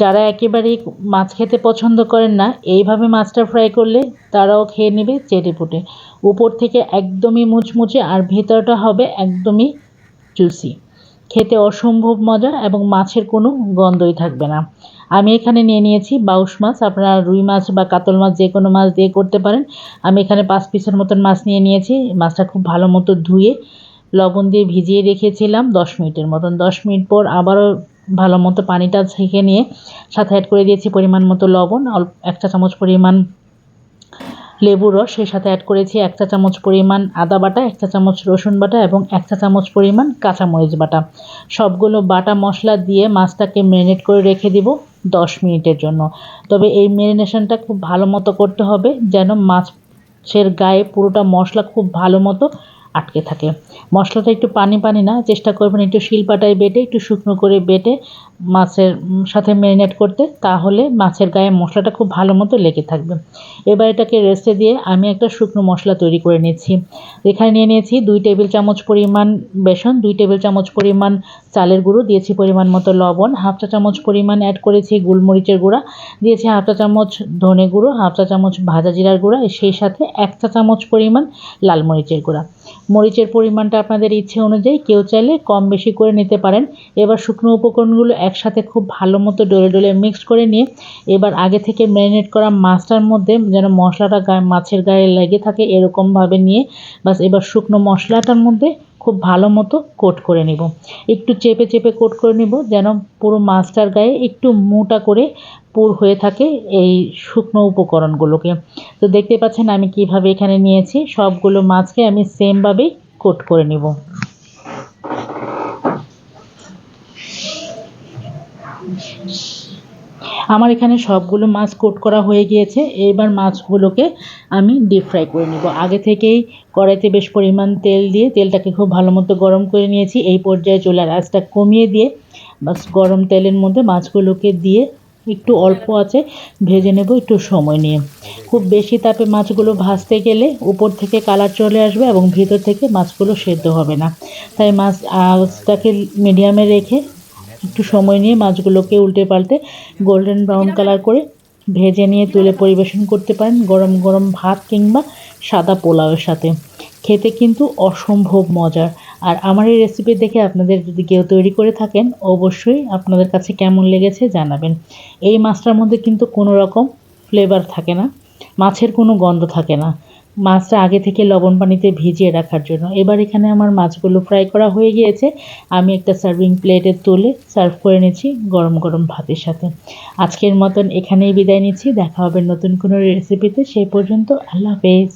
যারা একেবারেই মাছ খেতে পছন্দ করেন না, এইভাবে মাছটা ফ্রাই করলে তারাও খেয়ে নেবে চেটে পুটে উপর থেকে একদমই মুচমুচে আর ভেতরটা হবে একদমই জুসি খেতে অসম্ভব মজা এবং মাছের কোনো গন্ধই থাকবে না। আমি এখানে নিয়ে নিয়েছি বাউশ মাছ, আপনারা রুই মাছ বা কাতল মাছ যে কোনো মাছ দিয়ে করতে পারেন। আমি এখানে পাঁচ পিসের মতন মাছ নিয়ে নিয়েছি, মাছটা খুব ভালো মতো ধুয়ে লবণ দিয়ে ভিজিয়ে রেখেছিলাম দশ মিনিটের মতন। দশ মিনিট পর আবারও ভালো মতো পানিটা ছেঁকে নিয়ে সাথে অ্যাড করে দিয়েছি পরিমাণ মতো লবণ, অল্প এক চা চামচ পরিমাণ লেবুর রস, সেই সাথে অ্যাড করেছি এক চা চামচ পরিমাণ আদা বাটা, এক চা চামচ রসুন বাটা এবং এক চা চামচ পরিমাণ কাঁচামরিচ বাটা। সবগুলো বাটা মশলা দিয়ে মাছটাকে ম্যারিনেট করে রেখে দিব দশ মিনিটের জন্য। তবে এই ম্যারিনেশনটা খুব ভালো মতো করতে হবে যেন মাছের গায়ে পুরোটা মশলা খুব ভালো মতো আটকে থাকে। মশলাটা একটু পানি পানি না, চেষ্টা করবেন একটু শিলপাটায় বেটে, একটু শুকনো করে বেটে মাছের সাথে ম্যারিনেট করতে, তাহলে মাছের গায়ে মশলাটা খুব ভালো মতো লেগে থাকবে। এবার এটাকে রেস্টে দিয়ে আমি একটা শুকনো মশলা তৈরি করে নিয়েছি এখানে নিয়ে নিয়েছি দুই টেবিল চামচ পরিমাণ বেসন, দুই টেবিল চামচ পরিমাণ চালের গুঁড়ো, দিয়েছি পরিমাণ মতো লবণ, হাফ চা চামচ পরিমাণ অ্যাড করেছি গোলমরিচের গুঁড়া, দিয়েছি হাফ চা চামচ ধনে গুঁড়ো, হাফ চা চামচ ভাজা জিরার গুঁড়া সেই সাথে এক চা চামচ পরিমাণ লাল মরিচের গুঁড়া। মরিচের পরিমাণটা আপনাদের ইচ্ছে অনুযায়ী কেউ চাইলে কম বেশি করে নিতে পারেন। এবার শুকনো উপকরণগুলো একসাথে খুব ভালো মতো ডলে ডলে মিক্সড করে নিয়ে এবার আগে থেকে ম্যারিনেট করা মাছটার মধ্যে যেন মশলাটা গায়ে মাছের গায়ে লেগে থাকে এরকমভাবে নিয়ে বাস এবার শুকনো মশলাটার মধ্যে খুব ভালো মতো কোট করে নিব। একটু চেপে চেপে কোট করে নিব যেন পুরো মাছটার গায়ে একটু মোটা করে পুর হয়ে থাকে এই শুকনো উপকরণগুলোকে। তো দেখতে পাচ্ছেন আমি কীভাবে এখানে নিয়েছি, সবগুলো মাছকে আমি সেমভাবেই কোট করে নিব। আমার এখানে সবগুলো মাছ কোট করা হয়ে গিয়েছে। এবার মাছগুলোকে আমি ডিপ ফ্রাই করে নিব। আগে থেকেই কড়াইতে বেশ পরিমাণ তেল দিয়ে তেলটাকে খুব ভালো মতো গরম করে নিয়েছি। এই পর্যায়ে চুলার আঁচটা কমিয়ে দিয়ে বাস গরম তেলের মধ্যে মাছগুলোকে দিয়ে একটু অল্প আছে ভেজে নেব একটু সময় নিয়ে। খুব বেশি তাপে মাছগুলো ভাজতে গেলে উপর থেকে কালার চলে আসবে এবং ভিতর থেকে মাছগুলো সেদ্ধ হবে না। তাই মাছ আঁচটাকে মিডিয়ামে রেখে একটু সময় নিয়ে মাছগুলোকে উল্টে পাল্টে গোল্ডেন ব্রাউন কালার করে ভেজে নিয়ে তুলে পরিবেশন করতে পারেন, গরম গরম ভাত কিংবা সাদা পোলাওয়ের সাথে। খেতে কিন্তু অসম্ভব মজার। আর আমার এই রেসিপি দেখে আপনাদের যদি কেউ তৈরি করে থাকেন, অবশ্যই আপনাদের কাছে কেমন লেগেছে জানাবেন। এই মাছটার মধ্যে কিন্তু কোনো রকম ফ্লেভার থাকে না, মাছের কোনো গন্ধ থাকে না। মাছটা আগে থেকে লবণ পানিতে ভিজিয়ে রাখার জন্য। এবার এখানে আমার মাছগুলো ফ্রাই করা হয়ে গিয়েছে। আমি একটা সার্ভিং প্লেটে তুলে সার্ভ করে নিচ্ছি গরম গরম ভাতের সাথে। আজকের মতন এখানেই বিদায় নিচ্ছি। দেখা হবে নতুন কোনো রেসিপিতে সেই পর্যন্ত আল্লাহ হাফেজ।